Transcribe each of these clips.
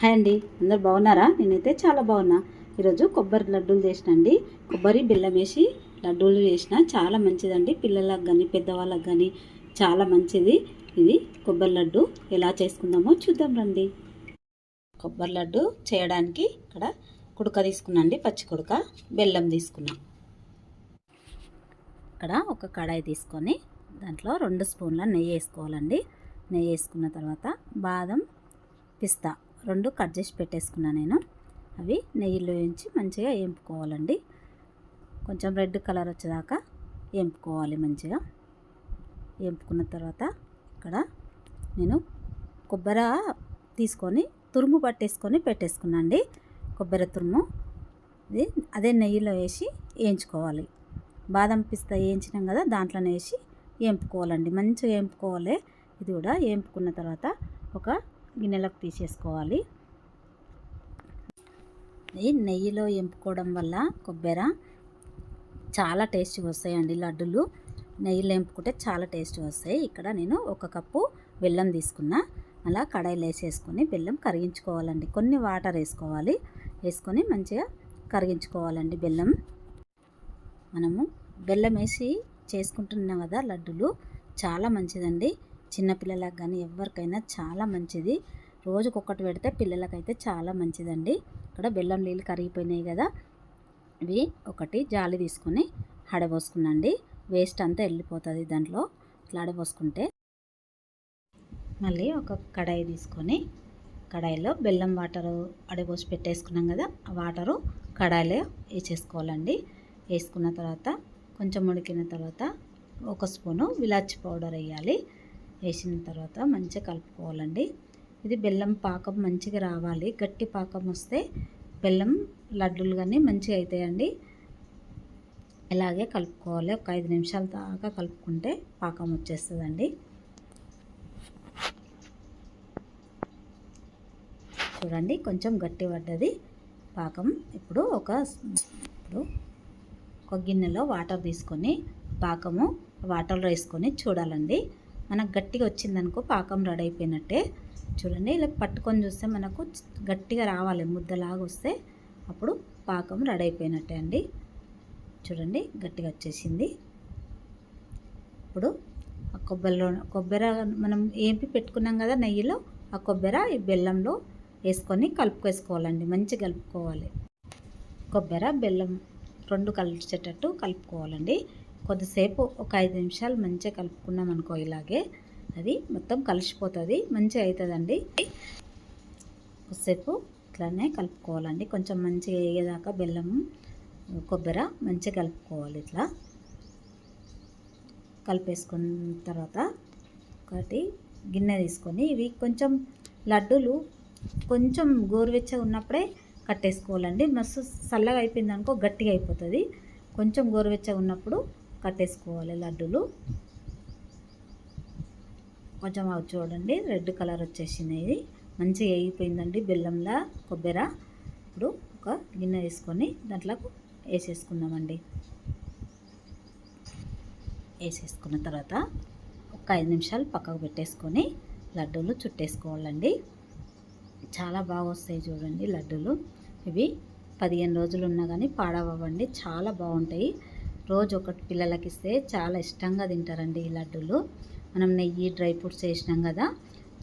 Hi అండి అందరు బాగున్నారా? నేనైతే చాలా బాగున్నా. ఈరోజు కొబ్బరి లడ్డూలు చేసినండి. కొబ్బరి బెల్లం వేసి లడ్డూలు చేసిన చాలా మంచిదండి. పిల్లలకు కానీ పెద్దవాళ్ళకి కానీ చాలా మంచిది. ఇది కొబ్బరి లడ్డు. ఎలా చేసుకుందామో చూద్దాం రండి. కొబ్బరి లడ్డు చేయడానికి ఇక్కడ కుడక తీసుకున్నాండి పచ్చి కుడక. బెల్లం తీసుకున్నాం. ఇక్కడ ఒక కడాయి తీసుకొని దాంట్లో రెండు స్పూన్ల నెయ్యి వేసుకోవాలండి. నెయ్యి వేసుకున్న తర్వాత బాదం పిస్తా. రెండు కట్ చేసి పెట్టేసుకున్నా నేను. అవి నెయ్యిలో వేయించి మంచిగా ఎంపుకోవాలండి కొంచెం రెడ్ కలర్ వచ్చేదాకా ఎంపుకోవాలి మంచిగా. ఎంపుకున్న తర్వాత ఇక్కడ నేను కొబ్బరి తీసుకొని తురుము పట్టేసుకొని పెట్టేసుకున్నా అండి కొబ్బరి తురుము. ఇది అదే నెయ్యిలో వేసి వేయించుకోవాలి బాదం పిస్తా వేయించినాం కదా దాంట్లోనే వేసి వేంపుకోవాలండి మంచిగా వేంపుకోవాలి ఇది కూడా వేపుకున్న తర్వాత ఒక గిన్నెలకు తీసేసుకోవాలి. ఈ నెయ్యిలో ఎంపుకోవడం వల్ల కొబ్బరి చాలా టేస్ట్ వస్తాయండి లడ్డులు. నెయ్యిలో ఎంపుకుంటే చాలా టేస్ట్ వస్తాయి. ఇక్కడ నేను ఒక కప్పు బెల్లం తీసుకున్నా. అలా కడాయిలో వేసేసుకొని బెల్లం కరిగించుకోవాలండి. కొన్ని వాటర్ వేసుకోవాలి. వేసుకొని మంచిగా కరిగించుకోవాలండి బెల్లం. మనము బెల్లం వేసి చేసుకుంటున్నాం కదా లడ్డులు. చాలా మంచిదండి. చిన్నపిల్లలకు కానీ ఎవరికైనా చాలా మంచిది. రోజుకొకటి పెడితే పిల్లలకైతే చాలా మంచిదండి. ఇక్కడ బెల్లం నీళ్ళు కరిగిపోయినాయి కదా. ఇవి ఒకటి జాలి తీసుకొని హడబోసుకునండి వేస్ట్ అంతా వెళ్ళిపోతుంది దాంట్లో. ఇట్లా హడబోసుకుంటే మళ్ళీ ఒక కడాయి తీసుకొని కడాయిలో బెల్లం వాటరు అడబోసి పెట్టేసుకున్నాం కదా ఆ వాటరు కడాయిలో వేసేసుకోవాలండి. వేసుకున్న తర్వాత కొంచెం ఉడికిన తర్వాత ఒక స్పూను విలాచి పౌడర్ వేయాలి. వేసిన తర్వాత మంచిగా కలుపుకోవాలండి. ఇది బెల్లం పాకం మంచిగా రావాలి. గట్టి పాకం వస్తే బెల్లం లడ్డూలు కానీ మంచిగా అవుతాయండి ఇలాగే కలుపుకోవాలి. ఒక ఐదు నిమిషాల దాకా కలుపుకుంటే పాకం వచ్చేస్తుందండి. చూడండి కొంచెం గట్టి పడ్డది పాకం. ఇప్పుడు ఒక ఇప్పుడు ఒక గిన్నెలో వాటర్ తీసుకొని పాకము వాటర్లో వేసుకొని చూడాలండి. మనకు గట్టిగా వచ్చిందనుకో పాకం రెడీ అయిపోయినట్టే. చూడండి ఇలా పట్టుకొని చూస్తే మనకు గట్టిగా రావాలి ముద్దలాగా వస్తే అప్పుడు పాకం రెడీ అయిపోయినట్టే అండి. చూడండి గట్టిగా వచ్చేసింది. ఇప్పుడు ఆ కొబ్బరిలో కొబ్బరి మనం ఏంపి పెట్టుకున్నాం కదా నెయ్యిలో ఆ కొబ్బరి ఈ బెల్లంలో వేసుకొని కలుపుకేసుకోవాలండి మంచిగా కలుపుకోవాలి. కొబ్బరి బెల్లం రెండు కలిసేటట్టు కలుపుకోవాలండి. కొద్దిసేపు ఒక ఐదు నిమిషాలు మంచిగా కలుపుకున్నాం అనుకో ఇలాగే. అది మొత్తం కలిసిపోతుంది మంచిగా అవుతుందండి కొద్దిసేపు ఇట్లానే కలుపుకోవాలండి. కొంచెం మంచిగా వేగేదాకా బెల్లం కొబ్బరి మంచిగా కలుపుకోవాలి ఇట్లా. కలిపేసుకున్న తర్వాత ఒకటి గిన్నె తీసుకొని ఇవి కొంచెం లడ్డూలు కొంచెం గోరువెచ్చగా ఉన్నప్పుడే కట్టేసుకోవాలండి. మస్తు చల్లగా అయిపోయింది అనుకో గట్టిగా అయిపోతుంది. కొంచెం గోరువెచ్చగా ఉన్నప్పుడు కట్టేసుకోవాలి లడ్డూలు. కొంచెం అవి చూడండి రెడ్ కలర్ వచ్చేసినాయి. మంచిగా వేగిపోయిందండి బెల్లంలా కొబ్బరి. ఇప్పుడు ఒక గిన్నె వేసుకొని దాంట్లో వేసేసుకుందామండి. వేసేసుకున్న తర్వాత ఒక ఐదు నిమిషాలు పక్కకు పెట్టేసుకొని లడ్డూలు చుట్టేసుకోవాలండి. చాలా బాగా వస్తాయి చూడండి లడ్డూలు. ఇవి పదిహేను రోజులు ఉన్నా కానీ పాడవండి చాలా బాగుంటాయి. రోజు ఒకటి పిల్లలకి ఇస్తే చాలా ఇష్టంగా తింటారండి ఈ లడ్డూలు. మనం నెయ్యి డ్రై ఫ్రూట్స్ వేసినాం కదా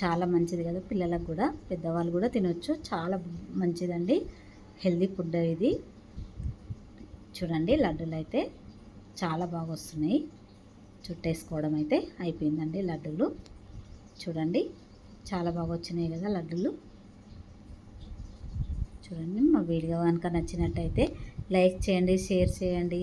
చాలా మంచిది కదా పిల్లలకు కూడా పెద్దవాళ్ళు కూడా తినొచ్చు చాలా మంచిదండి. హెల్దీ ఫుడ్ ఇది. చూడండి లడ్డూలు అయితే చాలా బాగా వస్తున్నాయి చుట్టేసుకోవడం అయితే అయిపోయిందండి లడ్డూలు. చూడండి చాలా బాగా వచ్చినాయి కదా లడ్డూలు. చూడండి మా వీడియో కనుక నచ్చినట్టయితే లైక్ చేయండి షేర్ చేయండి.